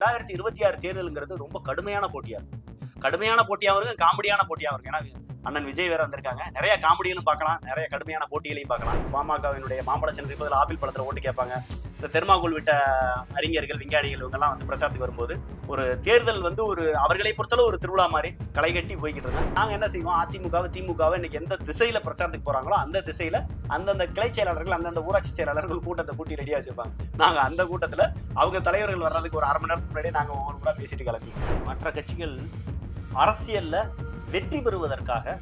ரெண்டாயிரத்தி இருபத்தி ஆறு தேர்தலுங்கிறது ரொம்ப கடுமையான போட்டியா இருக்கும் கடுமையான போட்டியாகவும் இருக்கும் காமெடியான போட்டியாகவும் இருக்கும் ஏன்னா அண்ணன் விஜய் வேற வந்திருக்காங்க. நிறைய காமெடியிலும் பார்க்கலாம். நிறைய கடுமையான போட்டிகளையும் பார்க்கலாம். பாமகவினுடைய மாம்பழ சின்னத்துக்கு பதில் ஆப்பிள் பழத்தில் ஓட்டு கேட்பாங்க. இந்த தெர்மாகோல் விட்ட அறிஞர்கள் விஞ்ஞானிகள் இவங்கெல்லாம் வந்து பிரச்சாரத்துக்கு வரும்போது ஒரு தேர்தல் வந்து ஒரு அவர்களை பொறுத்தளவு ஒரு திருவிழா மாதிரி களை கட்டி போய்கிட்டு இருக்காங்க. நாங்கள் என்ன செய்வோம்? அதிமுகவை திமுகவை இன்னைக்கு எந்த திசையில பிரச்சாரத்துக்கு போறாங்களோ அந்த திசையில அந்தந்த கிளை செயலாளர்கள் அந்தந்த ஊராட்சி செயலாளர்கள் கூட்டத்தை கூட்டி ரெடியாக வச்சிருப்பாங்க. நாங்கள் அந்த கூட்டத்தில் அவங்க தலைவர்கள் வர்றதுக்கு ஒரு அரை மணி நேரத்துக்கு முன்னாடியே நாங்கள் ஒவ்வொரு கூட பேசிட்டு கிளம்பி மற்ற கட்சிகள் அரசியலில் வெற்றி பெறுவதற்காக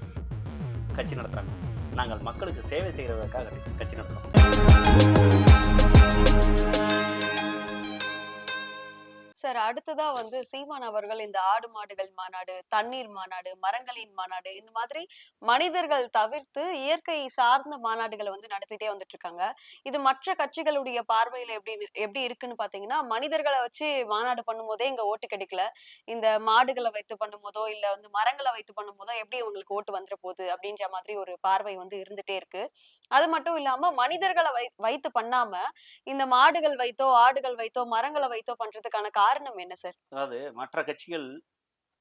கட்சி நடத்துறாங்க. நாங்கள் மக்களுக்கு சேவை செய்கிறதற்காக கட்சி நடத்துறோம். சார். அடுத்ததா வந்து சீமான் அவர்கள் இந்த ஆடு மாடுகள் மாநாடு தண்ணீர் மாநாடு மரங்களின் மாநாடு இந்த மாதிரி மனிதர்கள் தவிர்த்து இயற்கை சார்ந்த மாநாடுகளை வந்து நடத்திட்டே வந்துட்டு இருக்காங்க இது மற்ற கட்சிகளுடைய பார்வையில எப்படி எப்படி இருக்குன்னு பாத்தீங்கன்னா மனிதர்களை வச்சு மாநாடு பண்ணும்போதே இங்க ஓட்டு கிடைக்கல. இந்த மாடுகளை வைத்து பண்ணும்போதோ இல்ல வந்து மரங்களை வைத்து பண்ணும்போதோ எப்படி உங்களுக்கு ஓட்டு வந்துட போகுது அப்படின்ற மாதிரி ஒரு பார்வை வந்து இருந்துட்டே இருக்கு. அது மட்டும் இல்லாம மனிதர்களை வை வைத்து பண்ணாம இந்த மாடுகள் வைத்தோ ஆடுகள் வைத்தோ மரங்களை வைத்தோ பண்றதுக்கான காரணம் காரணம் என்ன சார்? அதாவது மற்ற கட்சிகள்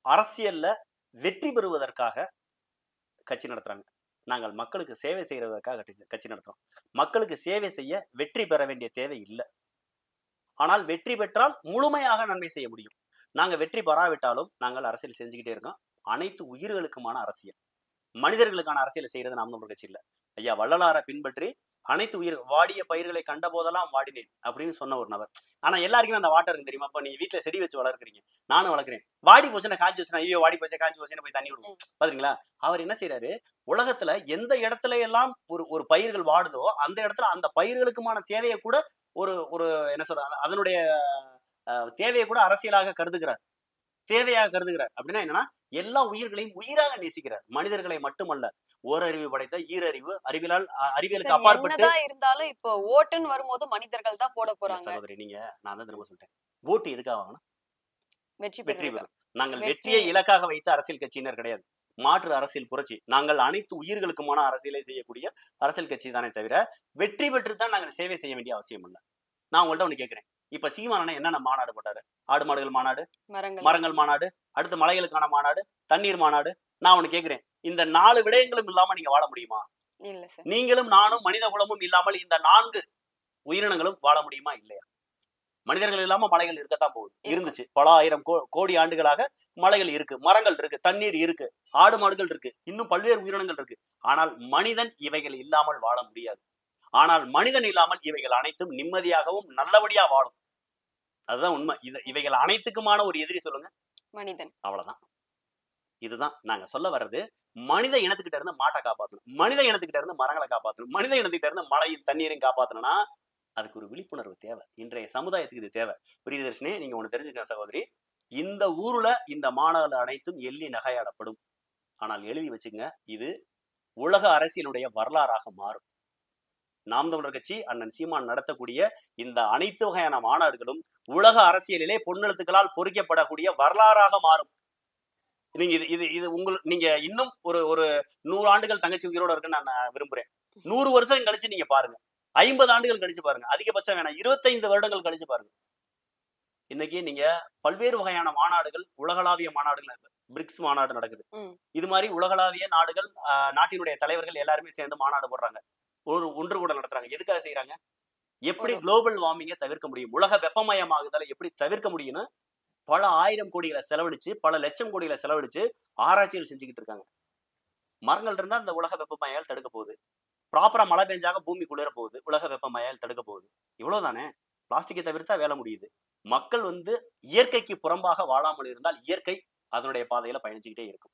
அரசியல்ல வெற்றி பெறுவதற்காக கட்சி நடத்துறாங்க. நாங்கள் மக்களுக்கு சேவை செய்யறதற்காக கட்சி- நடத்துறோம். மக்களுக்கு சேவை செய்ய வெற்றி பெற வேண்டிய தேவை இல்லை. ஆனால் வெற்றி பெற்றால் முழுமையாக நன்மை செய்ய முடியும். நாங்கள் வெற்றி பெறாவிட்டாலும் நாங்கள் அரசியல் செஞ்சுக்கிட்டே இருக்கோம். அனைத்து உயிர்களுக்குமான அரசியல். மனிதர்களுக்கான அரசியலை செய்யறது நாம் தமிழர் கட்சி இல்லை. ஐயா வள்ளலாரை பின்பற்றி அனைத்து உயிர் வாடிய பயிர்களை கண்ட போதெல்லாம் வாடினேன் அப்படின்னு சொன்ன ஒரு நபர். ஆனா எல்லாருக்குமே அந்த வாட்டர் இருக்கு தெரியுமா? இப்ப நீங்க வீட்டுல செடி வச்சு வளர்க்குறீங்க. நானும் வளர்க்குறேன். வாடி போச்சுன்னா காஞ்சி வச்சுனா ஐயோ வாடி போச்சு காஞ்சி போச்சுன்னு போய் தண்ணி விடுவோம். பாத்தீங்களா? அவர் என்ன செய்யறாரு உலகத்துல எந்த இடத்துல எல்லாம் ஒரு ஒரு பயிர்கள் வாடுதோ அந்த இடத்துல அந்த பயிர்களுக்குமான தேவையை கூட ஒரு ஒரு என்ன சொல்ற அத- அதனுடைய தேவையை கூட அரசியலாக கருதுகிறார். தேவையாக கருதுகிறார். அப்படின்னா என்னன்னா எல்லா உயிர்களையும் உயிராக நேசிக்கிறார். மனிதர்களை மட்டுமல்ல. ஓரறிவு படைத்த ஈரறிவு அறிவியலால் அறிவியலுக்கு அப்பாற்பட்டு இருந்தாலும் இப்போ ஓட்டுன்னு வரும்போது மனிதர்கள் தான் போட போறாங்க. சகோதரி நீங்க நான் தான் திரும்ப சொல்லிட்டேன். ஓட்டு எதுக்காக வாங்கணும்? வெற்றி வெற்றி. பெறும் நாங்கள் வெற்றி- வெற்றியை இலக்காக வைத்த அரசியல் கட்சியினர் கிடையாது. மாற்று அரசியல் புரட்சி. நாங்கள் அனைத்து உயிர்களுக்குமான அரசியலை செய்யக்கூடிய அரசியல் கட்சி தானே தவிர வெற்றி பெற்று தான் நாங்கள் சேவை செய்ய வேண்டிய அவசியம் இல்லை. நான் உங்கள்ட்ட ஒண்ணு கேட்கிறேன். இப்ப சீமானனை என்னென்ன மாநாடு போட்டாரு? ஆடு மாடுகள் மாநாடு மரங்கள் மாநாடு அடுத்து மலைகளுக்கான மாநாடு தண்ணீர் மாநாடு. நான் ஒண்ணு கேட்கிறேன். இந்த நாலு விடயங்களும் இல்லாம நீங்க வாழ முடியுமா? நீங்களும் நானும் மனித குலமும் இல்லாமல் இந்த நான்கு உயிரினங்களும் வாழ முடியுமா? இல்லையா? மனிதர்கள் இல்லாம மலைகள் இருக்கத்தான் போகுது. இருந்துச்சு. பல ஆயிரம் கோடி ஆண்டுகளாக மலைகள் இருக்கு. மரங்கள் இருக்கு. தண்ணீர் இருக்கு. ஆடு மாடுகள் இருக்கு. இன்னும் பல்வேறு உயிரினங்கள் இருக்கு. ஆனால் மனிதன் இவைகள் இல்லாமல் வாழ முடியாது. ஆனால் மனிதன் இல்லாமல் இவைகள் அனைத்தும் நிம்மதியாகவும் நல்லபடியா வாழும். அதுதான் உண்மை. இது இவைகள் அனைத்துக்குமான ஒரு எதிரி சொல்லுங்க. மனிதன். அவ்வளவுதான். இதுதான் நாங்க சொல்ல வர்றது. மனித இனத்துக்கிட்ட இருந்து மாட்டை காப்பாத்தணும். மனித இனத்துக்கிட்ட இருந்து மரங்களை காப்பாத்தணும். மனித இனத்துக்கிட்ட இருந்து மழையும் தண்ணீரையும் காப்பாற்றணும்னா அதுக்கு ஒரு விழிப்புணர்வு தேவை. இன்றைய சமுதாயத்துக்கு இது தேவை. பிரியதர்ஷினே நீங்க ஒன்று தெரிஞ்சுக்க சகோதரி. இந்த ஊர்ல இந்த மாணவர்கள் அனைத்தும் எள்ளி நகையாடப்படும். ஆனால் எழுதி வச்சுங்க இது உலக அரசியலுடைய வரலாறாக மாறும். நாம் தமிழர் கட்சி அண்ணன் சீமான் நடத்தக்கூடிய இந்த அனைத்து வகையான மாநாடுகளும் உலக அரசியலிலே பொன்னெழுத்துக்களால் பொறிக்கப்படக்கூடிய வரலாறாக மாறும். நீங்க இது இது இது உங்கள் நீங்க இன்னும் ஒரு ஒரு நூறு ஆண்டுகள் தங்கச்சி உயிரோட இருக்குன்னு நான் விரும்புறேன். நூறு வருஷம் கழிச்சு நீங்க பாருங்க. ஐம்பது ஆண்டுகள் கழிச்சு பாருங்க. அதிகபட்சம் வேணாம். இருபத்தைந்து வருடங்கள் கழிச்சு பாருங்க. இன்னைக்கு நீங்க பல்வேறு வகையான மாநாடுகள் உலகளாவிய மாநாடுகள் பிரிக்ஸ் மாநாடு நடக்குது. இது மாதிரி உலகளாவிய நாடுகள் நாட்டினுடைய தலைவர்கள் எல்லாருமே சேர்ந்து மாநாடு போடுறாங்க. ஒரு ஒன்று கூட நடத்துறாங்க. எதுக்காக செய்யறாங்க எப்படி குளோபல் வார்மிங்கை தவிர்க்க முடியும்? உலக வெப்பமயமாகுதலை எப்படி தவிர்க்க முடியும்னு பல ஆயிரம் கோடிகளை செலவழிச்சு பல லட்சம் கோடிகளை செலவழிச்சு ஆராய்ச்சிகள் செஞ்சுக்கிட்டு இருக்காங்க. மரங்கள் இருந்தா இந்த உலக வெப்பமயால் தடுக்க போகுது. ப்ராப்பரா மழை பெஞ்சாக பூமி குளிர போகுது. உலக வெப்பமயால் தடுக்க போகுது. இவ்வளவுதானே பிளாஸ்டிக்கை தவிர்த்தா வேலை முடியுது. மக்கள் வந்து இயற்கைக்கு புறம்பாக வாழாமல் இருந்தால் இயற்கை அதனுடைய பாதையில பயணிச்சுக்கிட்டே இருக்கும்.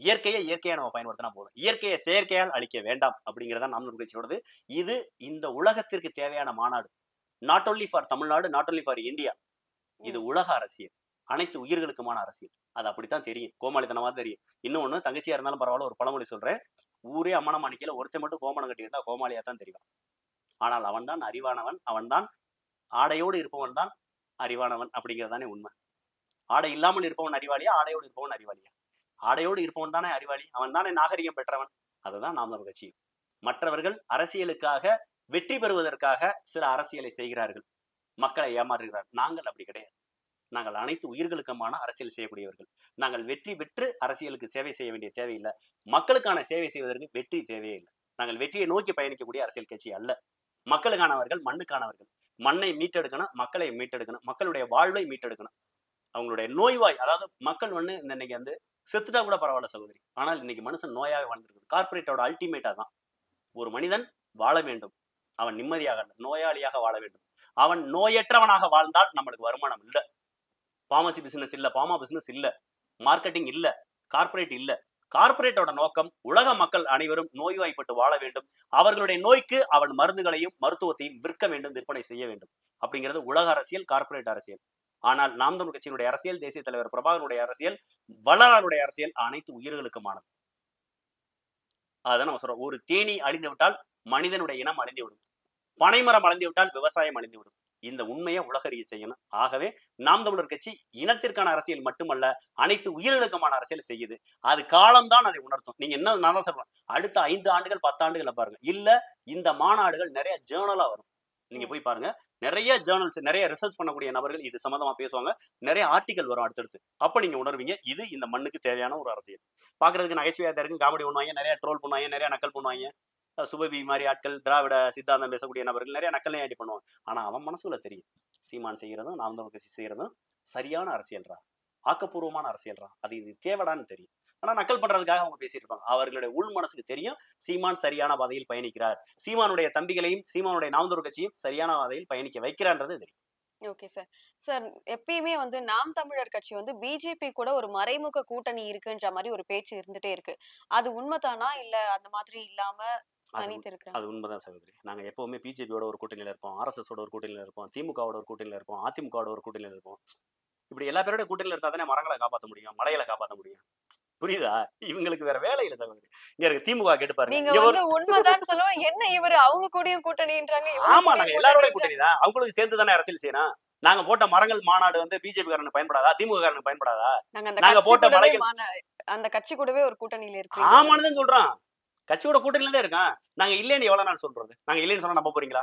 இயற்கையை இயற்கையை நம்ம பயன்படுத்தினா போதும். இயற்கையை செயற்கையால் அழிக்க வேண்டாம் அப்படிங்கிறதா நாம் நிகழ்ச்சியோடது இது இந்த உலகத்திற்கு தேவையான மாநாடு. Not only for Tamil Nadu not only for India இது உலக அரசியல். அனைத்து உயிர்களுக்குமான அரசியல். அது அப்படித்தான் தெரியும். கோமாளித்தனமா தெரியும். இன்னொன்னு தங்கச்சியா இருந்தாலும் பரவாயில்ல ஒரு பழமொழி சொல்றேன். ஊரே அம்மனம் அணிக்கல ஒருத்தன் மட்டும் கோமணம் கட்டி இருந்தா கோமாளியா தான் தெரியும். ஆனால் அவன்தான் அறிவானவன் அவன்தான் ஆடையோடு இருப்பவன் தான் அறிவானவன் அப்படிங்கிறதானே உண்மை. ஆடை இல்லாமல் இருப்பவன் அறிவாளியா ஆடையோடு இருப்பவன் அறிவாளியா? ஆடையோடு இருப்பவன் தானே அறிவாளி அவன் தானே நாகரிகம் பெற்றவன்? அதுதான் நாம் கட்சி மற்றவர்கள் அரசியலுக்காக வெற்றி பெறுவதற்காக சில அரசியலை செய்கிறார்கள். மக்களை ஏமாற்றுகிறார் நாங்கள் அப்படி கிடையாது. நாங்கள் அனைத்து உயிர்களுக்குமான அரசியல் செய்யக்கூடியவர்கள். நாங்கள் வெற்றி பெற்று அரசியலுக்கு சேவை செய்ய வேண்டிய தேவையில்லை. மக்களுக்கான சேவை செய்வதற்கு வெற்றி தேவையே இல்லை. நாங்கள் வெற்றியை நோக்கி பயணிக்கக்கூடிய அரசியல் கட்சி அல்ல. மக்களுக்கானவர்கள் மண்ணுக்கானவர்கள் மண்ணை மீட்டெடுக்கணும் மக்களை மீட்டெடுக்கணும் மக்களுடைய வாழ்வை மீட்டெடுக்கணும். அவங்களுடைய நோய்வாய் அதாவது மக்கள் வந்து இந்த இன்னைக்கு வந்து செத்துட்டா கூட பரவாயில்ல சகோதரி. ஆனால் இன்னைக்கு மனுஷன் நோயாக வாழ்ந்துருக்கு கார்பரேட்டோட அல்டிமேட்டா தான் ஒரு மனிதன் வாழ வேண்டும். அவன் நிம்மதியாக அல்ல, நோயாளியாக வாழ வேண்டும். அவன் நோயற்றவனாக வாழ்ந்தால் நம்மளுக்கு வருமானம் இல்ல. பாமசி பிசினஸ் இல்ல பாமா பிசினஸ் இல்ல மார்க்கெட்டிங் இல்ல கார்பரேட் இல்லை. கார்பரேட்டோட நோக்கம் உலக மக்கள் அனைவரும் நோய்வாய்ப்பட்டு வாழ வேண்டும். அவர்களுடைய நோய்க்கு அவன் மருந்துகளையும் மருத்துவத்தையும் விற்க வேண்டும் விற்பனை செய்ய வேண்டும். அப்படிங்கிறது உலக அரசியல் கார்ப்பரேட் அரசியல். ஆனால் நாம் தமிழ் கட்சியினுடைய அரசியல் தேசிய தலைவர் பிரபாகருடைய அரசியல் வள்ளலாருடைய அரசியல் அனைத்து உயிர்களுக்குமானது. அதான் நம்ம சொல்றோம். ஒரு தேனி அழிந்து விட்டால் மனிதனுடைய இனம் அழிந்து விடும் பனைமரம் அழிந்து விட்டால் விவசாயம் அழிந்து விடும். இந்த உண்மையை உலகறிய செய்யணும். ஆகவே நாம் தமிழர் கட்சி இனத்திற்கான அரசியல் மட்டுமல்ல அனைத்து உயிரிழக்கமான அரசியல் செய்யுது. அது காலம்தான் அதை உணர்த்தும். நீங்க என்ன நான் தான் சொல்றேன். அடுத்த ஐந்து ஆண்டுகள் பத்து பாருங்க. இல்ல இந்த மாநாடுகள் நிறைய ஜேர்னலா வரும். நீங்க போய் பாருங்க. நிறைய ஜேர்னல்ஸ் நிறைய ரிசர்ச் பண்ணக்கூடிய நபர்கள் இது சம்மந்தமா பேசுவாங்க. நிறைய ஆர்டிகல் வரும் அடுத்தடுத்து. அப்ப நீங்க உணர்வீங்க இது இந்த மண்ணுக்கு தேவையான ஒரு அரசியல். பாக்குறதுக்கு நகைச்சுவையா இருக்கு. காமெடி பண்ணுவாங்க நிறைய ட்ரோல் பண்ணுவாங்க நிறைய நக்கல் பண்ணுவாங்க. சுபபி மாதிரி ஆட்கள் திராவிட சித்தாந்தம் பேசக்கூடிய நபர்கள் நிறைய நக்கலையும் ஆடி பண்ணுவாங்க. ஆனால் அவன் மனசுல தெரியும். சீமான் செய்யறதும் நாம் தமிழ் கட்சி செய்யறதும் சரியான அரசியல்ரா? ஆக்கப்பூர்வமான அரசியல்ரா? அது இது தேவைடான்னு தெரியும். ஆனால் நக்கல் பண்றதுக்காக அவங்க பேசியிருப்பாங்க அவர்களுடைய உள் மனசுக்கு தெரியும் சீமான் சரியான பாதையில் பயணிக்கிறார். சீமானுடைய தம்பிகளையும் சீமானுடைய நாமதூர் கட்சியும் சரியான பாதையில் பயணிக்க வைக்கிறான்றது தெரியும். Okay sir. சார் எப்பயுமே வந்து நாம் தமிழர் கட்சி வந்து பிஜேபி கூட ஒரு மறைமுக கூட்டணி இருக்குன்ற மாதிரி ஒரு பேச்சு இருந்துட்டே இருக்கு. அது உண்மைதானா? இல்ல அந்த மாதிரி இல்லாம அது உண்மைதான் சகோதரி. நாங்க எப்பவுமே பிஜேபியோட ஒரு கூட்டணியில இருப்போம். ஆர்எஸ்எஸ் ஓட ஒரு கூட்டணியில இருப்போம். திமுகவோட ஒரு கூட்டணியில இருப்போம். அதிமுகவோட ஒரு கூட்டணியில இருப்போம். இப்படி எல்லா பேரோட கூட்டணியில இருந்தா தானே மரங்களை காப்பாற்ற முடியும் மலைகளை காப்பாற்ற முடியும். புரியுதா? இவங்களுக்கு வேற வேலை இல்ல சகோதரி. இங்க இருக்கு திமுக கேட்டு பாருங்க. நீங்க வந்து உண்மைதான் சொல்லுவோம் என்ன இவரு? அவங்க கூடயும் கூட்டணின்றாங்க ஆமா நாங்க எல்லாரோட. கூட்டணி தான் அவங்களுக்கு சேர்த்து தானே அரசியல் செய்யணும்? நாங்க போட்ட மரங்கள் மாநாடு வந்து பிஜேபி காரனுக்கு பயன்படாதா? திமுக காரனுக்கு பயன்படாதா? நாங்க போட்ட மலைகள் அந்த கட்சி கூடவே ஒரு கூட்டணியில இருக்கு ஆமான்னு தான் சொல்றோம். கட்சியோட கூட்டணியில தான் இருக்கான். நாங்க இல்லைன்னு எவ்வளவு நாள் சொல்றது? நாங்க இல்லைன்னு சொன்னா நம்ப போறீங்களா?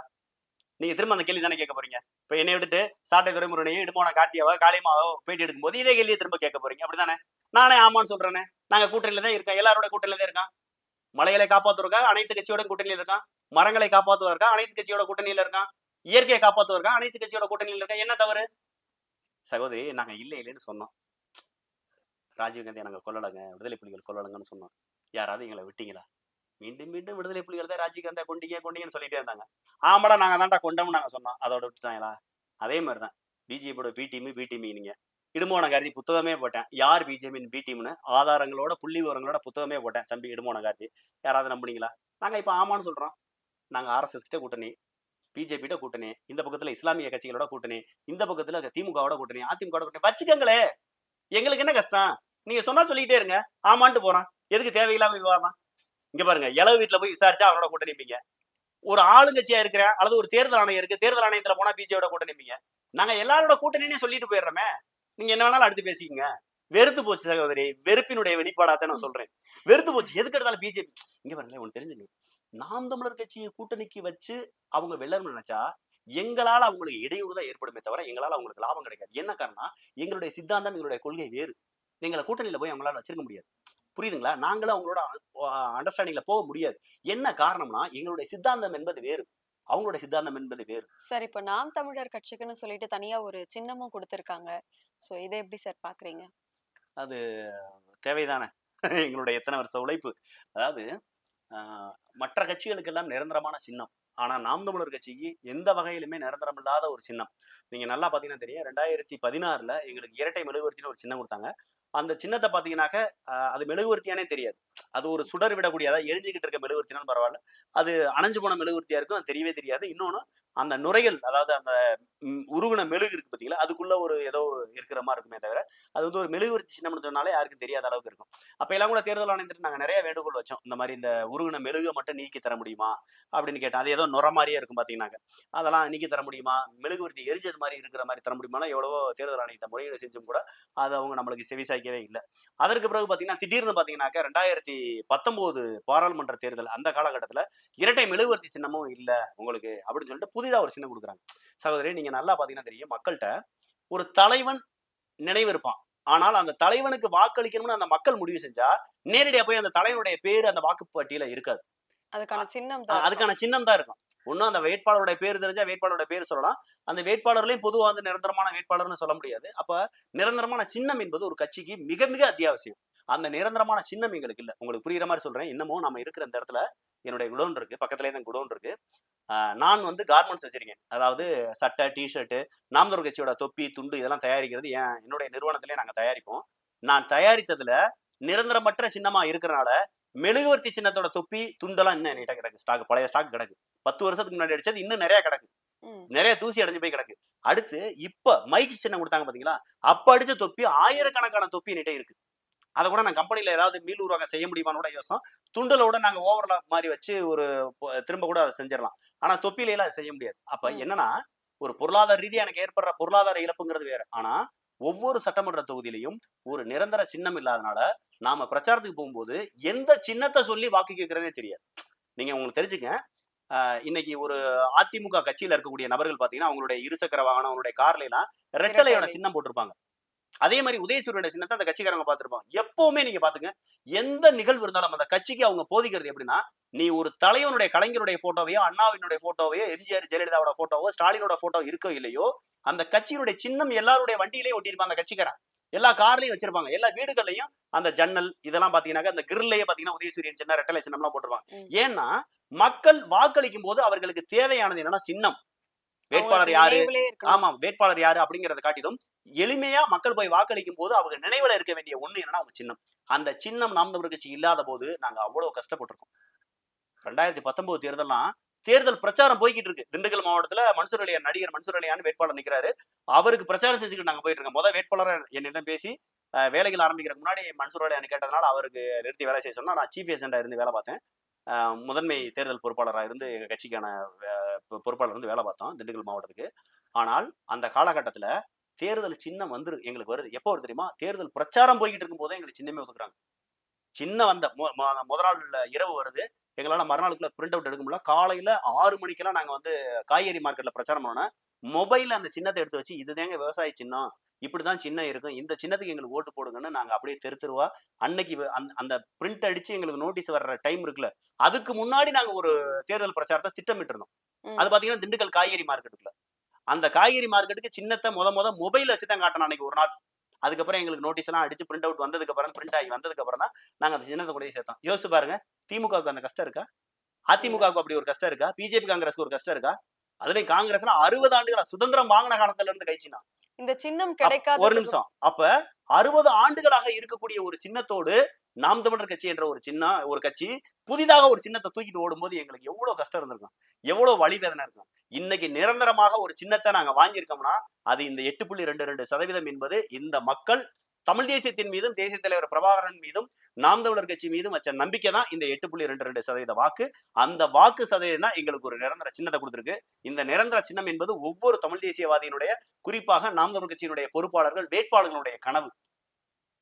நீங்க திரும்ப அந்த கேள்வி தானே கேட்க போறீங்க? இப்ப என்னை விட்டுட்டு சாட்டை துறைமுறையும் இடுமோன கார்த்தியாவோ காளியமாவோ பேட்டி எடுக்கும்போது இதே கேள்வியை திரும்ப கேட்க போறீங்க. அப்படிதானே நானே ஆமான்னு சொல்றேனே. நாங்க கூட்டணியில தான் இருக்கோம். எல்லாரோட கூட்டணியில தான் இருக்கான் மலைகளை காப்பாத்துவதற்காக அனைத்து கட்சியோட கூட்டணியில இருக்கான் மரங்களை காப்பாத்துவதற்காக அனைத்து கட்சியோட கூட்டணியில இருக்கான் இயற்கையை காப்பாத்துவதற்காக அனைத்து கட்சியோட கூட்டணியில இருக்கான் என்ன தவறு? சகோதரி நாங்க இல்லை இல்லைன்னு சொன்னோம். ராஜீவ்காந்தியை நாங்க கொல்லலைங்க. விடுதலை புலிகள் கொல்லலைங்கன்னு சொன்னோம். யாராவது எங்களை விட்டீங்களா? மீண்டும் மீண்டும் விடுதலை புலிகள் தான் ராஜீவ்காந்தா கொண்டீங்க கொண்டீங்கன்னு சொல்லிட்டே இருந்தாங்க. ஆமாடா நாங்க தான்டா கொண்டோம்னு நாங்க சொன்னோம். அதோட விட்டுட்டாங்களா? அதே மாதிரி தான் பிஜேபியோட பி டீம் பி டீம் நீங்க இடுமோன கார்த்தி புத்தகமே போட்டேன். யார் பிஜேபியின் பி டீம்னு ஆதாரங்களோட புள்ளி விவரங்களோட புத்தகமே போட்டேன் தம்பி இடுமோன கார்த்தி யாராவது நம்புனீங்களா? நாங்க இப்ப ஆமான்னு சொல்றோம். நாங்க ஆர்எஸ்எஸ் கிட்ட கூட்டணி பிஜேபி கிட்ட கூட்டணி இந்த பக்கத்துல இஸ்லாமிய கட்சிகளோட கூட்டணி இந்த பக்கத்துல திமுகவோட கூட்டணி அதிமுக கூட்டணி. வச்சுக்கோங்களே எங்களுக்கு என்ன கஷ்டம்? நீங்க சொன்னா சொல்லிட்டே இருங்க. ஆமான்ட்டு போறான் எதுக்கு தேவையில்லாம விவாதம்? இங்க பாருங்க இளவு வீட்டுல போய் விசாரிச்சா அவரோட கூட்டணிப்பீங்க ஒரு ஆளுங்கட்சியா இருக்கிற அல்லது ஒரு தேர்தல் ஆணையம் இருக்கு தேர்தல் ஆணையத்துல போனா பிஜேபியோட கூட்டணிப்பீங்க நாங்க எல்லாரோட கூட்டணினே சொல்லிட்டு போயிடுறோமே நீங்க என்ன வேணாலும் அடுத்து பேசிக்கங்க. வெறுத்து போச்சு சகோதரி வெறுப்பினுடைய வெளிப்பாடாத்தான் நான் சொல்றேன். வெறுத்து போச்சு எதுக்கு எடுத்தாலும் பிஜேபி இங்க பாருங்களேன் ஒண்ணு தெரிஞ்சுங்க நாம் தமிழர் கட்சியை கூட்டணிக்கு வச்சு அவங்க வெள்ளணும்னு நினைச்சா எங்களால அவங்களுக்கு இடையூறு தான் ஏற்படுமே தவிர எங்களால அவங்களுக்கு லாபம் கிடைக்காது. என்ன காரணம் எங்களுடைய சித்தாந்தம் எங்களுடைய கொள்கை வேறு. எங்களை கூட்டணியில போய் அவங்களால வச்சிருக்க முடியாது. புரியுதுங்களா? நாங்களும் அவங்களோட அண்டர்ஸ்டாண்டிங்ல போக முடியாது. என்ன காரணம்னா எங்களுடைய சித்தாந்தம் என்பது வேறு. அவங்களுடைய சித்தாந்தம் என்பது வேறு. சார் இப்ப நாம் தமிழர் கட்சிக்குன்னு சொல்லிட்டு தனியா ஒரு சின்னமும் கொடுத்திருக்காங்க. சோ இதை எப்படி சார் பாக்குறீங்க? அது தேவைதானே? எங்களுடைய எத்தனை வருஷ உழைப்பு. அதாவது ஆஹ், மற்ற கட்சிகளுக்கெல்லாம் நிரந்தரமான சின்னம். ஆனா நாம் தமிழர் கட்சிக்கு எந்த வகையிலுமே நிரந்தரம் இல்லாத ஒரு சின்னம். நீங்க நல்லா பாத்தீங்கன்னா தெரியும் ரெண்டாயிரத்தி பதினாறுல எங்களுக்கு இரட்டை மெழுகுவர்த்தின்னு ஒரு சின்னம் கொடுத்தாங்க. அந்த சின்னத்தை பார்த்தீங்கன்னாக்க அது மெழுகுவர்த்தியானே தெரியாது. அது ஒரு சுடர் விடக்கூடிய எரிஞ்சுக்கிட்டு இருக்க மெழுகுவர்த்தினாலும் பரவாயில்ல. அது அணைஞ்சு போன மெழுகுவர்த்தியா இருக்கும் அது தெரியவே தெரியாது. இன்னொன்னு அந்த நுரைகள் அதாவது அந்த உருகுன மெழுகு இருக்கு பாத்தீங்களா அதுக்குள்ள ஒரு ஏதோ இருக்கிற மாதிரி இருக்குமே தவிர அது வந்து ஒரு மெழுகுவர்த்தி சின்னம்னு சொன்னாலே யாருக்கும் தெரியாத அளவுக்கு இருக்கும். அப்ப எல்லாம் கூட தேர்தல் ஆணையத்திட்டு நாங்க நிறைய வேண்டுகோள் வச்சோம். இந்த மாதிரி இந்த உருகுன மெழுகை மட்டும் நீக்கி தர முடியுமா? அப்படின்னு கேட்டோம் அது ஏதோ நுர மாதிரியே இருக்கும் பார்த்தீங்கன்னாங்க அதெல்லாம் நீக்கி தர முடியுமா? மெழுகுவர்த்தி எரிஞ்சது மாதிரி இருக்கிற மாதிரி தர முடியுமா எவ்வளவோ தேர்தல் ஆணையத்தை முறையீடு செஞ்சும் கூட அது அவங்க நம்மளுக்கு செவிசாய்க்கவே இல்லை. அதற்கு பிறகு பாத்தீங்கன்னா திடீர்னு பார்த்தீங்கன்னாக்கா ரெண்டாயிரத்தி பத்தொன்பது பாராளுமன்ற தேர்தல் அந்த காலகட்டத்துல இரட்டை மெழுகுவர்த்தி சின்னமும் இல்ல உங்களுக்கு அப்படின்னு சொல்லிட்டு புதிதாக ஒரு சின்னம் கொடுக்குறாங்க. சகோதரி நீங்க நல்லா பாத்தீங்கன்னா தெரியும் மக்கள்கிட்ட ஒரு தலைவன் நினைவு இருப்பான். ஆனால் அந்த தலைவனுக்கு வாக்களிக்கணும்னு அந்த மக்கள் முடிவு செஞ்சா நேரடியா போய் அந்த தலைவனுடைய பேர் அந்த வாக்குப்பட்டியல இருக்காது. அதுக்கான சின்னம் தான் அதுக்கான சின்னம் தான் இருக்கும். ஒன்னும் அந்த வேட்பாளருடைய பேர் தெரிஞ்சா வேட்பாளருடைய பேர் சொல்லலாம். அந்த வேட்பாளர்லயும் பொதுவா வந்து நிரந்தரமான வேட்பாளர்னு சொல்ல முடியாது. அப்ப நிரந்தரமான சின்னம் என்பது ஒரு கட்சிக்கு மிக மிக அத்தியாவசியம். அந்த நிரந்தரமான சின்னம் எங்களுக்கு இல்ல. உங்களுக்கு புரியுற மாதிரி சொல்றேன். இன்னமும் நம்ம இருக்கிற இந்த இடத்துல என்னுடைய குடோன் இருக்கு. பக்கத்துலேயே தான் குடோன் இருக்கு. நான் வந்து கார்மெண்ட்ஸ் வச்சிருக்கேன். அதாவது சட்டை டிஷர்ட் நாமதூர் கட்சியோட தொப்பி துண்டு இதெல்லாம் தயாரிக்கிறது ஏன் என்னுடைய நிறுவனத்திலே நாங்க தயாரிப்போம். நான் தயாரித்ததுல நிரந்தரமற்ற சின்னமா இருக்கிறனால மெழுகுவர்த்தி சின்னத்தோட தொப்பி துண்டெல்லாம் இன்னும் என்கிட்ட கிடக்கு. ஸ்டாக் பழைய ஸ்டாக் கிடக்கு. பத்து வருஷத்துக்கு முன்னாடி அடிச்சது இன்னும் நிறைய கிடக்கு. நிறைய தூசி அடைஞ்சு போய் கிடக்கு. அடுத்து இப்ப மைக் சின்னம் கொடுத்தாங்க பாத்தீங்களா? அப்ப அடிச்ச தொப்பி ஆயிரக்கணக்கான தொப்பி என்கிட்ட இருக்கு. அதை கூட நான் கம்பெனில ஏதாவது மீள் உருவாக்கம் செய்ய முடியுமான்னு கூட யோசம் துண்டலோட நாங்க ஓவர்லாப் மாதிரி வச்சு ஒரு திரும்ப கூட அதை செஞ்சிடலாம். ஆனா தொப்பில எல்லாம் அதை செய்ய முடியாது. அப்ப. என்னன்னா ஒரு பொருளாதார ரீதியா எனக்கு ஏற்படுற பொருளாதார இழப்புங்கிறது வேற. ஆனா ஒவ்வொரு சட்டமன்ற தொகுதியிலையும் ஒரு நிரந்தர சின்னம் இல்லாதனால நாம பிரச்சாரத்துக்கு போகும்போது எந்த சின்னத்தை சொல்லி வாக்கு கேட்கறதே தெரியாது. நீங்க உங்களுக்கு தெரிஞ்சுங்க. இன்னைக்கு ஒரு அதிமுக கட்சியில இருக்கக்கூடிய நபர்கள் பாத்தீங்கன்னா அவங்களுடைய இருசக்கர வாகனம் அவங்களுடைய கார்ல எல்லாம் ரெட்டலையோட. சின்னம் போட்டிருப்பாங்க. அதே மாதிரி உதயசூரியனுடைய சின்னத்தை அந்த கட்சிக்காரங்க பார்த்திருப்பாங்க. எப்பவுமே நீங்க பாத்துங்க எந்த நிகழ்வு இருந்தாலும் அந்த கட்சிக்கு அவங்க போதிக்கிறது எப்படின்னா நீ ஒரு தலைவனுடைய கலைஞருடைய போட்டோவையோ அண்ணாவினுடைய போட்டோவையோ எம்ஜிஆர் ஜெயலலிதாவோட போட்டோவோ ஸ்டாலினோட போட்டோ இருக்கோ இல்லையோ அந்த கட்சியினுடைய சின்னம் எல்லாருடைய வண்டியிலையும் ஒட்டியிருப்பாங்க கட்சிக்காரன். எல்லா கார்லயும் வச்சிருப்பாங்க. எல்லா வீடுகள்லயும் அந்த ஜன்னல் இதெல்லாம் பாத்தீங்கன்னா அந்த கிரில்லையே பாத்தீங்கன்னா உதயசூரியன் சின்ன ரெட்டலை சின்னம்லாம் போட்டிருப்பாங்க. ம். ஏன்னா மக்கள் வாக்களிக்கும் போது அவர்களுக்கு தேவையானது என்னன்னா சின்னம். வேட்பாளர் யாரு. ஆமா வேட்பாளர் யாரு அப்படிங்கறத காட்டிலும் எளிமையா மக்கள் போய் வாக்களிக்கும் போது அவங்க நினைவுல இருக்க வேண்டிய ஒண்ணு என்னன்னா அவங்க சின்னம். அந்த சின்னம் நாம் தமிழ் கட்சி இல்லாத போது நாங்க அவ்வளவு கஷ்டப்பட்டிருக்கோம். ரெண்டாயிரத்தி பத்தொன்பது தேர்தல்லாம் தேர்தல் பிரச்சாரம் போய்கிட்டு இருக்கு. திண்டுக்கல் மாவட்டத்துல மன்சூர் நடிகர் மன்சூர் வேட்பாளர் நிக்கிறாரு. அவருக்கு பிரச்சாரம் செஞ்சுக்கிட்டு நாங்க போயிட்டு இருக்கோம். முதல் வேட்பாளர் என்னிடம் பேசி வேலைகள் ஆரம்பிக்கிறதுக்கு முன்னாடி மன்சூர் அலியான் கேட்டதுனால அவருக்கு நிறுத்தி வேலை செய்ய சொன்னா நான் சீஃப் ஏஜெண்டா இருந்து வேலை பார்த்தேன். முதன்மை தேர்தல் பொறுப்பாளராக இருந்து எங்க கட்சிக்கான பொறுப்பாளர் இருந்து வேலை பார்த்தோம் திண்டுக்கல் மாவட்டத்துக்கு. ஆனால் அந்த காலகட்டத்துல தேர்தல் சின்னம் வந்து எங்களுக்கு வருது. எப்போ வருது தெரியுமா? தேர்தல் பிரச்சாரம் போய்கிட்டு இருக்கும் போதே எங்களுக்கு சின்னமே ஒதுக்குறாங்க. சின்ன வந்த மொ- மொ- முத நாள் இரவு வருது. எங்களால மறுநாளுக்குள்ள பிரிண்ட் அவுட் எடுக்க முடியல. காலையில ஆறு மணிக்கெல்லாம் நாங்க வந்து காய்கறி மார்க்கெட்ல பிரச்சாரம் பண்ணோம் மொபைல்ல அந்த சின்னத்தை எடுத்து வச்சு இதுதாங்க விவசாய சின்னம் இப்படிதான் சின்னம் இருக்கும். இந்த சின்னத்துக்கு எங்களுக்கு ஓட்டு போடுங்கன்னு நாங்க அப்படியே தெரு தெருவா அன்னைக்கு அந்த- பிரிண்ட் அடிச்சு எங்களுக்கு நோட்டீஸ் வர்ற டைம் இருக்குல்ல அதுக்கு முன்னாடி நாங்க ஒரு தேர்தல் பிரச்சாரத்தை திட்டமிட்டு இருந்தோம். அது பாத்தீங்கன்னா திண்டுக்கல் காய்கறி மார்க்கெட்டுக்குள்ள அந்த காய்கறி மார்க்கெட்டுக்கு சின்னத்தை முத முத மொபைல் வச்சு தான் காட்டணும் அன்னைக்கு ஒரு நாள். அதுக்கப்புறம் எங்களுக்கு நோட்டீஸ் எல்லாம் அடிச்சு பிரிண்ட் அவுட் வந்ததுக்கு அப்புறம் பிரிண்ட் ஆகி வந்ததுக்கு அப்புறம் தான் நாங்க அந்த சின்னத்தை கூட சேர்த்தோம். யோசிச்சு பாருங்க திமுகவுக்கு அந்த கஷ்டம் இருக்கா? அதிமுகவுக்கு அப்படி ஒரு கஷ்டம் இருக்கா? பிஜேபி காங்கிரஸ்க்கு ஒரு கஷ்டம் இருக்கா? அதுலயும் காங்கிரஸ்ல அறுபது ஆண்டுகளா சுதந்திரம் வாங்கின காலத்துல இருந்து கழிச்சுனா இந்த சின்னம் கிடைக்காத ஒரு நிமிஷம். அப்ப அறுபது ஆண்டுகளாக இருக்கக்கூடிய ஒரு சின்னத்தோடு நாம் தமிழர் கட்சி என்ற ஒரு சின்ன ஒரு கட்சி புதிதாக ஒரு சின்னத்தை தூக்கிட்டு ஓடும்போது எங்களுக்கு எவ்வளவு கஷ்டம் இருந்திருக்கும். எவ்வளவு வழி வேதனை இருக்கும். இன்னைக்கு நிரந்தரமாக ஒரு சின்னத்தை நாங்க வாங்கியிருக்கோம்னா அது இந்த எட்டு புள்ளி ரெண்டு ரெண்டு சதவீதம் என்பது இந்த மக்கள் தமிழ் தேசியத்தின் மீதும் தேசிய தலைவர் பிரபாகரன் மீதும் நாம் தமிழர் கட்சி மீதும் வச்ச நம்பிக்கை தான் இந்த எட்டு புள்ளி ரெண்டு ரெண்டு சதவீத வாக்கு. அந்த வாக்கு சதவீதம் தான் எங்களுக்கு ஒரு நிரந்தர சின்னத்தை கொடுத்துருக்கு. இந்த நிரந்தர சின்னம் என்பது ஒவ்வொரு தமிழ் தேசியவாதியினுடைய குறிப்பாக நாம் தமிழர் கட்சியினுடைய பொறுப்பாளர்கள் வேட்பாளர்களுடைய கனவு.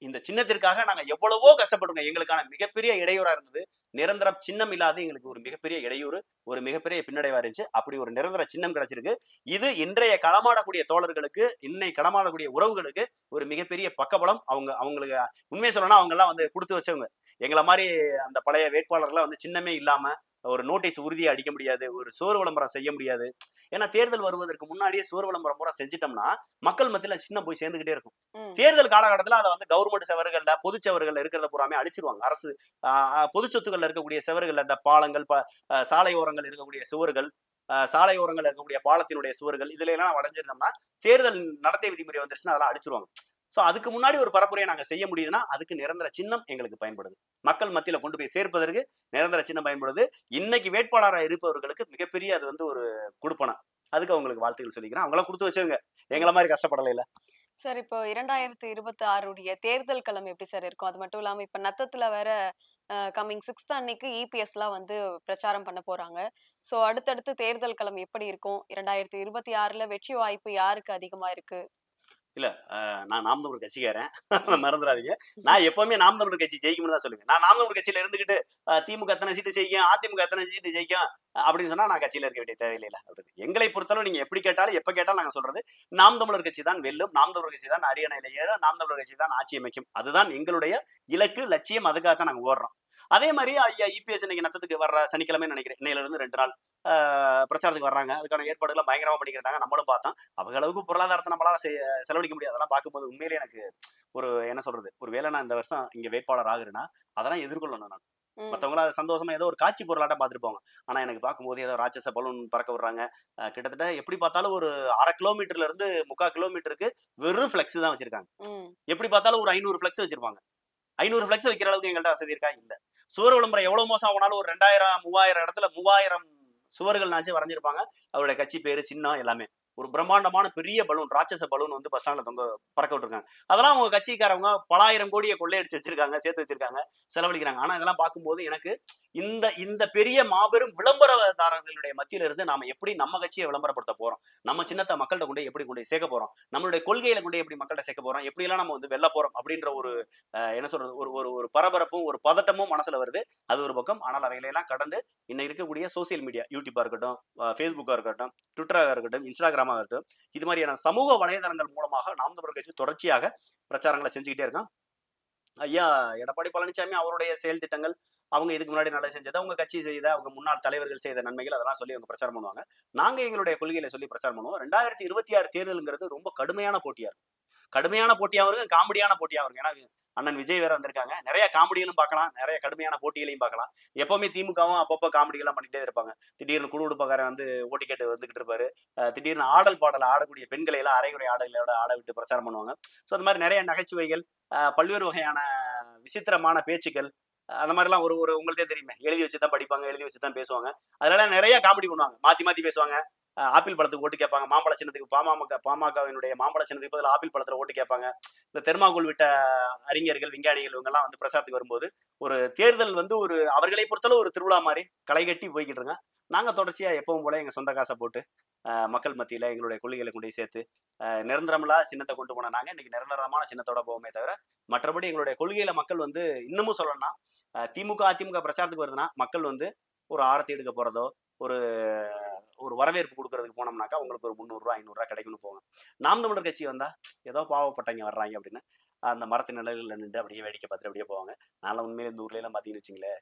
இந்த சின்னத்திற்காக நாங்க எவ்வளவோ கஷ்டப்பட்டுங்க. எங்களுக்கான மிகப்பெரிய இடையூறா இருந்தது. நிரந்தரம் சின்னம் இல்லாத எங்களுக்கு ஒரு மிகப்பெரிய இடையூறு ஒரு மிகப்பெரிய பின்னடைவா இருந்துச்சு. அப்படி ஒரு நிரந்தர சின்னம் கிடைச்சிருக்கு. இது இன்றைய களமாடக்கூடிய தோழர்களுக்கு இன்னை களமாடக்கூடிய உறவுகளுக்கு ஒரு மிகப்பெரிய பக்கபலம். அவங்க அவங்களுக்கு உண்மையை சொல்லணும்னா அவங்க எல்லாம் வந்து கொடுத்து வச்சவங்க. எங்களை மாதிரி அந்த பழைய வேட்பாளர்லாம் வந்து சின்னமே இல்லாம ஒரு நோட்டீஸ் உறுதியா அடிக்க முடியாது ஒரு சோறு விளம்பரம் செய்ய முடியாது. ஏன்னா தேர்தல் வருவதற்கு முன்னாடியே சோறு விளம்பரம் பூரா செஞ்சிட்டோம்னா மக்கள் மத்தியில சின்னம் போய் சேர்ந்துகிட்டே இருக்கும். தேர்தல் காலகட்டத்துல அதை வந்து கவர்மெண்ட் செவர்கள்ல பொது செவர்கள்ல இருக்கிறத பூராமே அழிச்சிருவாங்க. அரசு பொது சொத்துக்கள்ல இருக்கக்கூடிய செவர்கள்ல இந்த பாலங்கள் சாலையோரங்கள் இருக்கக்கூடிய சுவர்கள் சாலையோரங்கள் இருக்கக்கூடிய பாலத்தினுடைய சுவர்கள் இதுல எல்லாம் அடைஞ்சிருந்தோம்னா தேர்தல் நடத்தை விதிமுறை வந்துருச்சுன்னா அதெல்லாம் அழிச்சிருவாங்க. ஸோ அதுக்கு முன்னாடி ஒரு பரப்புரையை நாங்கள் செய்ய முடியுதுன்னா அதுக்கு நிரந்தர சின்னம் எங்களுக்கு பயன்படுது. மக்கள் மத்தியில் கொண்டு போய் சேர்ப்பதற்கு நிரந்தர சின்னம் பயன்படுது. இன்னைக்கு வேட்பாளராக இருப்பவர்களுக்கு மிகப்பெரிய அது வந்து ஒரு கொடுப்பனை. அதுக்கு அவங்களுக்கு வாழ்த்துக்கள் சொல்லிக்கிறேன். அவங்களாம் கொடுத்து வச்சவங்க. எங்களை மாதிரி கஷ்டப்படலை சார் இப்போ இரண்டாயிரத்தி இருபத்தி ஆறுடைய தேர்தல் களம் எப்படி சார் இருக்கும்? அது மட்டும் இல்லாமல் இப்போ நத்தத்துல வேற கம்மிங் சிக்ஸ்த் அன்னைக்கு இபிஎஸ்லாம் வந்து பிரச்சாரம் பண்ண போறாங்க. ஸோ அடுத்தடுத்து தேர்தல் களம் எப்படி இருக்கும்? இரண்டாயிரத்தி இருபத்தி ஆறுல வெற்றி வாய்ப்பு யாருக்கு அதிகமாக இருக்கு? அஹ் நான் நாம் தமிழர் கட்சிக்காரன் மறந்துடாதீங்க. நான் எப்பவுமே நாம் தமிழர் கட்சி ஜெயிக்கும்னு தான் சொல்லுவேன். நான் நாம் தமிழர் கட்சியில இருந்துகிட்டு அஹ், திமுக எத்தனை சீட்டு ஜெயிக்கும் அதிமுக எத்தனை சீட்டு ஜெயிக்கும் அப்படின்னு சொன்னா நான் கட்சியில இருக்க வேண்டிய தேவையில்லை அப்படின்னு எங்களை பொறுத்தளவு நீங்க எப்படி கேட்டாலும் எப்ப கேட்டாலும் நாங்க சொல்றது நாம் தமிழர் கட்சி தான் வெல்லும் நாம் தமிழர் கட்சி தான் அரியணையில ஏறும் நாம் தமிழர் கட்சி தான் ஆட்சி அமைக்கும். அதுதான் எங்களுடைய இலக்கு லட்சியம் அதுக்காக தான் நாங்க ஓடுறோம். அதே மாதிரி ஐயா இபிஎஸ் இன்னைக்கு நத்தத்துக்கு வர்ற சனிக்கிழமை நினைக்கிறேன். இன்னையில இருந்து ரெண்டு நாள். பிரச்சாரத்துக்கு வர்றாங்க. அதுக்கான ஏற்பாடுகளை பயங்கரமா பண்ணிக்கிறாங்க நம்மளும் பார்த்தோம். அவங்க அளவுக்கு பொருளாதாரத்தை நம்மளால செலவழிக்க முடியாது. அதெல்லாம் பார்க்கும்போது உண்மையிலேயே எனக்கு ஒரு என்ன சொல்றது? ஒரு வேளை நான் இந்த வருஷம் இங்க வேட்பாளர் ஆகுறேன்னா அதெல்லாம் எதிர்கொள்ளணும் நான். மற்றவங்கள அது சந்தோஷமா ஏதோ ஒரு காட்சி பொருளாட்டம் பார்த்துருப்பாங்க ஆனா எனக்கு பார்க்கும்போது ஏதோ ராட்சச பலூன் பறக்க விடுறாங்க. கிட்டத்தட்ட எப்படி பார்த்தாலும் ஒரு அரை கிலோமீட்டர்ல இருந்து முக்கால் கிலோமீட்டருக்கு வெறும் ஃபிளெக்ஸ் தான் வச்சிருக்காங்க. எப்படி பார்த்தாலும் ஒரு ஐநூறு ஃபிளெக்ஸ் வச்சிருப்பாங்க. ஐநூறு ஃபிளக்ஸ் வைக்கிற அளவுக்கு எங்கள்கிட்ட வசதி இருக்கா? இல்லை. சுவர் விளம்பரம் எவ்வளவு மோசம் ஆனாலும் ஒரு ரெண்டாயிரம் மூவாயிரம் இடத்துல மூவாயிரம் சுவர்கள் நாச்சு வரைஞ்சிருப்பாங்க. அவருடைய கட்சி பேரு சின்னம் எல்லாமே. ஒரு பிரம்மாண்டமான பெரிய பலூன் ராட்சச பலூன் வந்து பஸ் ஸ்டாண்ட்ல தொங்க பறக்க விட்டுருக்காங்க. அதெல்லாம் அவங்க கட்சிக்காரவங்க பலாயிரம் கோடியை கொள்ளையடிச்சு வச்சிருக்காங்க சேர்த்து வச்சிருக்காங்க செலவழிக்கிறாங்க. ஆனா இதெல்லாம் பார்க்கும்போது எனக்கு இந்த இந்த பெரிய மாபெரும் விளம்பரதாரர்களுடைய மத்தியில இருந்து நாம எப்படி நம்ம கட்சியை விளம்பரப்படுத்த போறோம்? நம்ம சின்னத்தை மக்கள்கிட்ட கொண்டு எப்படி கொண்டு சேர்க்க போறோம்? நம்மளுடைய கொள்கையில கொண்டு எப்படி மக்கள்கிட்ட சேர்க்க போறோம்? எப்படி எல்லாம் நம்ம வந்து வெல்ல போறோம்? அப்படின்ற ஒரு அஹ், என்ன சொல்றது ஒரு ஒரு ஒரு பரபரப்பும் ஒரு பதட்டமும் மனசுல வருது. அது ஒரு பக்கம். ஆனால் அவைகளெல்லாம் கடந்து இன்னும் இருக்கக்கூடிய சோசியல் மீடியா யூடியூபா இருக்கட்டும் ஃபேஸ்புக்கா இருக்கட்டும் ட்விட்டராக இருக்கட்டும் இன்ஸ்டாகிராம் பிரச்சாரமாக இருக்கட்டும் இது மாதிரியான சமூக வலைதளங்கள் மூலமாக நாம் தமிழர் கட்சி தொடர்ச்சியாக பிரச்சாரங்களை செஞ்சுக்கிட்டே இருக்கான். ஐயா எடப்பாடி பழனிசாமி அவருடைய செயல் திட்டங்கள் அவங்க இதுக்கு முன்னாடி நல்லா செஞ்சதை அவங்க கட்சி செய்த அவங்க முன்னாள் தலைவர்கள் செய்த நன்மைகள் அதெல்லாம் சொல்லி அவங்க பிரச்சாரம் பண்ணுவாங்க. நாங்க எங்களுடைய கொள்கையில சொல்லி பிரச்சாரம் பண்ணுவோம். ரெண்டாயிரத்தி இருபத்தி ஆறு தேர்தலுங்கிறது ரொம்ப கடுமையான போட்டியா இருக்கும். கடுமையான போட்டியாகவும் இருக்கும் காமெடியான போட்டியாகவும் இருக்கும் ஏன்னா அண்ணன் விஜய் வேற வந்திருக்காங்க. நிறைய காமெடிகளும் பார்க்கலாம் நிறைய கடுமையான போட்டிகளையும் பார்க்கலாம். எப்பவுமே திமுகவும் அப்பப்போ காமெடிகள்லாம் பண்ணிட்டே இருப்பாங்க. திடீர்னு குடு உடுப்பக்காரன் வந்து ஓட்டி கேட்டு வந்துகிட்டு இருப்பாரு. அஹ் திடீர்னு ஆடல் பாடல் ஆடக்கூடிய பெண்களை எல்லாம் அரைகுறை ஆடலோட ஆட விட்டு பிரச்சாரம் பண்ணுவாங்க. ஸோ அந்த மாதிரி நிறைய நகைச்சுவைகள் அஹ் பல்வேறு வகையான விசித்திரமான பேச்சுக்கள் அந்த மாதிரிலாம் ஒரு ஒரு உங்களுக்கே தெரியுமே. எழுதி வச்சு தான் படிப்பாங்க எழுதி வச்சு தான் பேசுவாங்க. அதனால நிறைய காமெடி பண்ணுவாங்க. மாத்தி மாத்தி பேசுவாங்க. ஆப்பிள் பழத்துக்கு ஓட்டு கேட்பாங்க. மாம்பழ சின்னத்துக்கு பாமக பாமகவினுடைய மாம்பழ சின்னத்துக்கு பதில் ஆப்பிள் பழத்துல ஓட்டு கேட்பாங்க. இந்த தெர்மாகோல் விட்ட அறிஞர்கள் விஞ்ஞானிகள் இவங்கெல்லாம் வந்து பிரசாரத்துக்கு வரும்போது ஒரு தேர்தல் வந்து ஒரு அவர்களை பொறுத்தளவு ஒரு திருவிழா மாதிரி களை கட்டி போய்கிட்டு இருங்க. நாங்க தொடர்ச்சியாக எப்பவும் போல எங்க சொந்த காசை போட்டு அஹ் மக்கள் மத்தியில எங்களுடைய கொள்கைகளை கொண்டு சேர்த்து அஹ் நிரந்தரமில்லா சின்னத்தை கொண்டு போன நாங்க இன்னைக்கு நிரந்தரமான சின்னத்தோட போவோமே தவிர மற்றபடி எங்களுடைய கொள்கையில மக்கள் வந்து இன்னமும் சொல்லணும்னா திமுக அதிமுக பிரச்சாரத்துக்கு வருதுன்னா மக்கள் வந்து ஒரு ஆரத்தி எடுக்க போறதோ ஒரு ஒரு வரவேற்பு கொடுக்கறதுக்கு போனோம்னாக்கா உங்களுக்கு ஒரு முந்நூறுரூவா ஐநூறுரூவா கிடைக்கும்னு போங்க நாம் தமிழர் கட்சி வந்தா ஏதோ பாவப்பட்டவங்க வர்றாங்க அப்படின்னு அந்த மரத்து நிழலில் நின்று அப்படியே வேடிக்கை பார்த்துட்டு அப்படியே போவாங்க. நான்லாம் உண்மையிலே இந்த ஊர்ல எல்லாம் பார்த்தீங்கன்னு வச்சுங்களேன்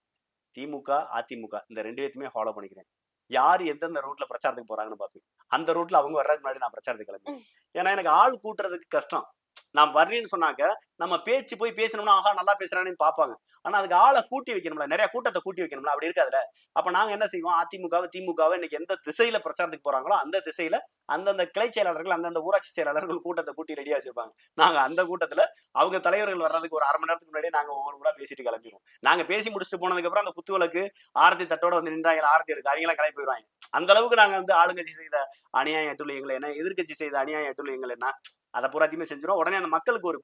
திமுக அதிமுக இந்த ரெண்டு பேத்துமே ஃபாலோ பண்ணிக்கிறேன். யார் எந்தெந்த ரூட்ல பிரச்சாரத்துக்கு போறாங்கன்னு பார்ப்பேன் அந்த ரூட்ல அவங்க வர்றதுக்கு முன்னாடி நான் பிரச்சாரத்துக்கு கிளம்பி ஏன்னா எனக்கு ஆள் கூட்டுறதுக்கு கஷ்டம். நான் வர்றேன்னு சொன்னாக்க நம்ம பேச்சு போய் பேசணும்னா ஆஹா நல்லா பேசுறானேன்னு பார்ப்பாங்க. ஆனா அதுக்கு ஆளை கூட்டி வைக்கணும்ல. நிறைய கூட்டத்தை கூட்டி வைக்கணும்ல. அப்படி இருக்காதுல அப்ப நாங்க என்ன செய்வோம்? அதிமுகவை திமுகவை இன்னைக்கு எந்த திசையில பிரச்சாரத்துக்கு போறாங்களோ அந்த திசையில அந்தந்த கிளை செயலாளர்கள் அந்தந்த ஊராட்சி செயலாளர்கள் கூட்டத்தை கூட்டி ரெடியா வச்சிருப்பாங்க. நாங்க அந்த கூட்டத்துல அவங்க தலைவர்கள் வர்றதுக்கு ஒரு அரை மணி நேரத்துக்கு முன்னாடியே நாங்க ஒவ்வொரு ஊரா பேசிட்டு கிளம்பிடுவோம். நாங்க பேசி முடிச்சுட்டு போனதுக்கு அப்புறம் அந்த குத்துவிளக்கு ஆரத்தி தட்டோட வந்து நின்றாங்க ஆரத்தி எடுக்க அவங்களாம் கிளம்பி போயிடுவாங்க அந்த அளவுக்கு நாங்க வந்து ஆளுங்கட்சி செய்த அநியாயம் எங்களை என்ன எதிர்க்கட்சி செய்த அநியாயம் எங்களை என்ன அதை பூராத்தையுமே செஞ்சிடும் உடனே அந்த மக்களுக்கு ஒரு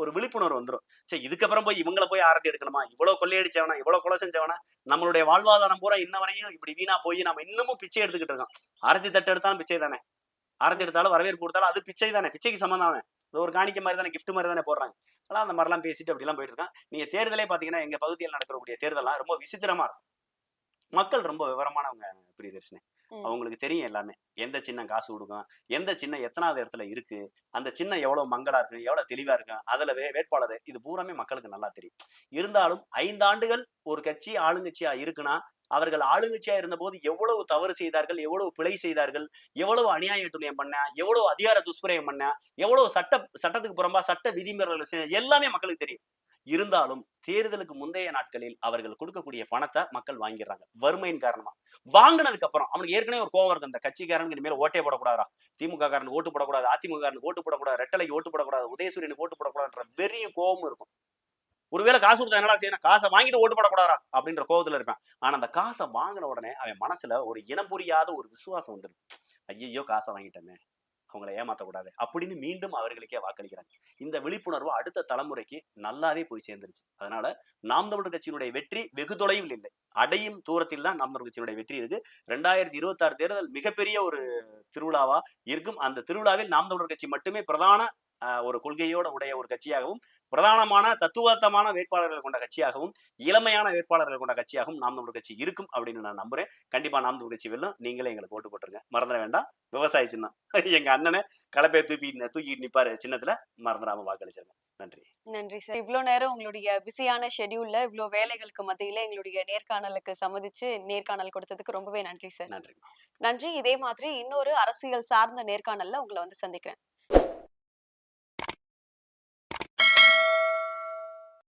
ஒரு விழிப்புணர்வு வந்துடும் சரி இதுக்கப்புறம் போய் இவங்கள போய் ஆரத்தி எடுக்கணுமா? இவ்வளவு கொள்ளையடிச்சவனா? இவ்வளவு கொலை செஞ்சவனா? நம்மளுடைய வாழ்வாதாரம் பூரா இன்ன வரையும் இப்படி வீணா போய் நம்ம இன்னமும் பிச்சை எடுத்துக்கிட்டு இருக்கோம். ஆரத்தி தட்டு எடுத்தாலும் பிச்சை தானே? ஆரத்தி எடுத்தாலும் வரவேற்பு கொடுத்தாலும் அது பிச்சை தானே? பிச்சைக்கு சம்மந்தம் தானே? ஒரு காணிக்க மாதிரி தானே கிஃப்ட் மாதிரி தானே போடுறாங்க. ஆனால் அந்த மாதிரிலாம் பேசிட்டு அப்படிலாம் போயிட்டு இருக்கான் நீங்க தேர்தலே பாத்தீங்கன்னா எங்க பகுதியில் நடக்கக்கூடிய தேர்தலாம் ரொம்ப விசித்திரமா இருக்கும். மக்கள் ரொம்ப விவரமானவங்க பிரியதர்ஷினி. அவங்களுக்கு தெரியும் எல்லாமே. எந்த சின்னம் காசு கொடுக்கும் எந்த சின்னம் எத்தனாவது இடத்துல இருக்கு அந்த சின்னம் எவ்வளவு மங்களா இருக்கு எவ்வளவு தெளிவா இருக்கும் அதுல வே- வேட்பாளர் இது பூராமே மக்களுக்கு நல்லா தெரியும். இருந்தாலும் ஐந்து ஆண்டுகள் ஒரு கட்சி ஆளுங்கட்சியா இருக்குன்னா அவர்கள் ஆளுங்கட்சியா இருந்தபோது எவ்வளவு தவறு செய்தார்கள் எவ்வளவு பிழை செய்தார்கள் எவ்வளவு அநியாய துணியம் பண்ண எவ்வளவு அதிகார துஷ்பிரயம் பண்ண எவ்வளவு சட்ட சட்டத்துக்கு புறம்பா சட்ட விதிமுறைகள் எல்லாமே மக்களுக்கு தெரியும். இருந்தாலும் தேர்தலுக்கு முந்தைய நாட்களில் அவர்கள் கொடுக்கக்கூடிய பணத்தை மக்கள் வாங்கிடுறாங்க. வறுமையின் காரணமா. வாங்கினதுக்கு அப்புறம் அவனுக்கு ஏற்கனவே ஒரு கோவம் இருக்கு அந்த கட்சிக்காரனுக்கு இனிமேல் ஓட்டே போடக்கூடாதா திமுக காரனுக்கு ஓட்டு போடக்கூடாது. அதிமுக காரனுக்கு ஓட்டு போடக்கூடாது. ரெட்டலைக்கு ஓட்டு போடக்கூடாது. உதயசூரியனுக்கு ஓட்டு போடக்கூடாதுன்ற வெறியும் கோவமும் இருக்கும். ஒருவேளை காசு கொடுத்தா என்னடா செய்யணும்? காசை வாங்கிட்டு ஓட்டு போடக்கூடாதா? அப்படின்ற கோவத்துல இருப்பேன். ஆனா அந்த காசை வாங்கின உடனே அவன் மனசுல ஒரு இனம் புரியாத ஒரு விசுவாசம் வந்துடும். ஐயோ காசை வாங்கிட்டேனே. அவங்கள ஏமாத்தக்கூடாது அப்படின்னு மீண்டும் அவர்களுக்கே வாக்களிக்கிறாங்க. இந்த விழிப்புணர்வு அடுத்த தலைமுறைக்கு நல்லாவே போய் சேர்ந்துருச்சு. அதனால நாம் தமிழர் கட்சியினுடைய வெற்றி வெகு தொலைவில் இல்லை. அடையும் தூரத்தில் தான் நாம் தமிழர் கட்சியினுடைய வெற்றி இருக்கு. ரெண்டாயிரத்தி இருபத்தி ஆறு தேர்தல் மிகப்பெரிய ஒரு திருவிழாவா இருக்கும். அந்த திருவிழாவில் நாம் தமிழர் கட்சி மட்டுமே பிரதான ஒரு கொள்கையோட உடைய ஒரு கட்சியாகவும் பிரதானமான தத்துவார்த்தமான வேட்பாளர்கள் கொண்ட கட்சியாகவும் இளமையான வேட்பாளர்கள் கொண்ட கட்சியாகவும் நாம் தமிழர் கட்சி இருக்கும் அப்படின்னு நான் நம்புறேன். கண்டிப்பா நாம் தமிழர் கட்சி வெல்லும். நீங்களே எங்களுக்கு ஓட்டு போட்டுருங்க. மறந்துட வேண்டாம். விவசாய சின்னம். எங்க அண்ணனை கலப்பையை தூக்கி தூக்கிட்டு நிப்பாரு சின்னத்துல. மறந்துடாம வாக்களிச்சிருங்க. நன்றி. நன்றி சார். இவ்வளோ நேரம் உங்களுடைய பிஸியான ஷெட்யூல்ல இவ்வளோ வேலைகளுக்கு மத்தியில எங்களுடைய நேர்காணலுக்கு சம்மதிச்சு நேர்காணல் கொடுத்ததுக்கு ரொம்பவே நன்றி சார். நன்றி நன்றி. இதே மாதிரி இன்னொரு அரசியல் சார்ந்த நேர்காணல்ல உங்களை வந்து சந்திக்கிறேன்.